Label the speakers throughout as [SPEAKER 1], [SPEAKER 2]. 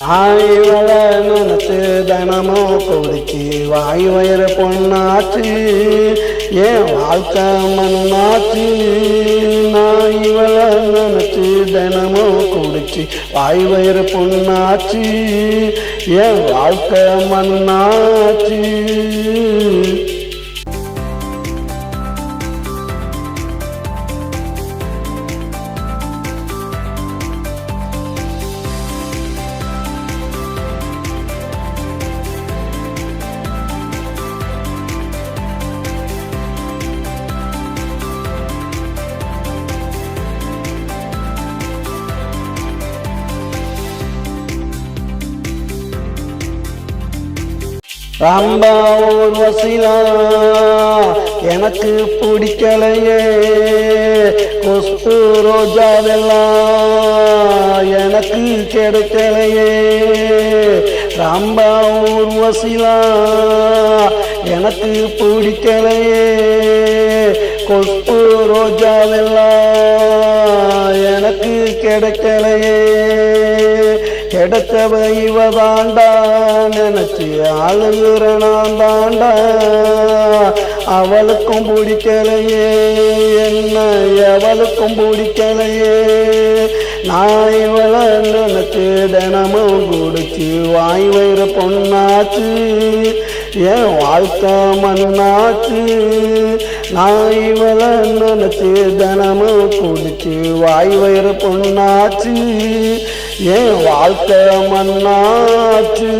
[SPEAKER 1] ஆய்வள நினைச்சு தினமும் குடிச்சு வாய் வயிறு பொண்ணாச்சு ஏன் வாழ்க்கை மண்ணாச்சு? நான் இவளை நினைச்சு தினமும் குடிச்சு வாய் வயிறு பொண்ணாச்சு ஏன் வாழ்க்கை மண்ணாச்சு? ராம்பா வசிலா எனக்கு பிடிக்கலையே. கொஸ்து ரோஜாவெல்லாம் எனக்கு கிடைக்கலையே. ராம்பா வசிலா எனக்கு பிடிக்கலையே. கொஸ்து ரோஜாவெல்லாம் எனக்கு கிடைக்கலையே. கிடைச்சவ இவ தாண்டா நினைச்சு ஆளுகிற நான் தாண்டா அவளுக்கும் பிடிக்கலையே என்ன எவளுக்கும் பிடிக்கலையே. நான் இவளை நினைச்சு தினமும் குடிச்சு வாய் வயிறு பொண்ணாச்சு என் வாழ்க்கை மண்ணாச்சு. நான் இவளை நினைச்சு தினமும் குடிச்சு வாய் வயிறு பொண்ணாச்சு. என் வாழ்க்கை மண்ணாச்சு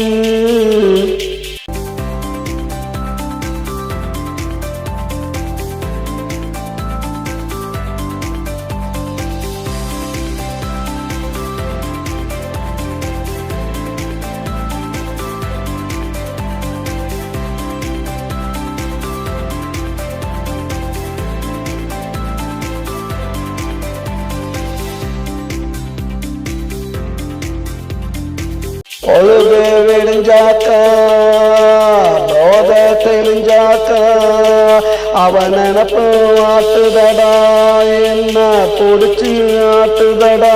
[SPEAKER 1] பொழுது விடிஞ்சாக்க போத தெரிஞ்சாக்க அவன் நினப்பு ஆட்டுதடா என்ன பிடிச்சி ஆட்டுதடா.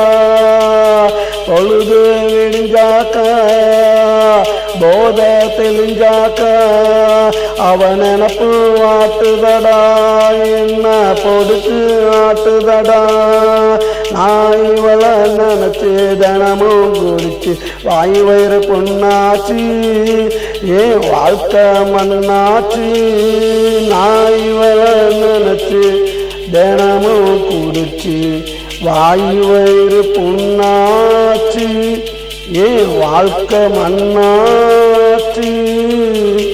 [SPEAKER 1] பொழுது விடிஞ்சாக்க போத தெளிஞ்சாக்க அவன் நினப்பு ஆட்டுதடா என்ன பொடுக்கு ஆட்டுதடா. நான் இவளை நினைச்சு தினமும் குடிச்சு வாய் வயிறு பொண்ணாச்சு ஏ வாழ்க்கை மண்ணாச்சு. நான் இவளை நினைச்சு தினமும் குடிச்சு வாய் வயிறு பொண்ணாச்சு ஏ வாழ்க்கை மண்ணாச்சு. Thank.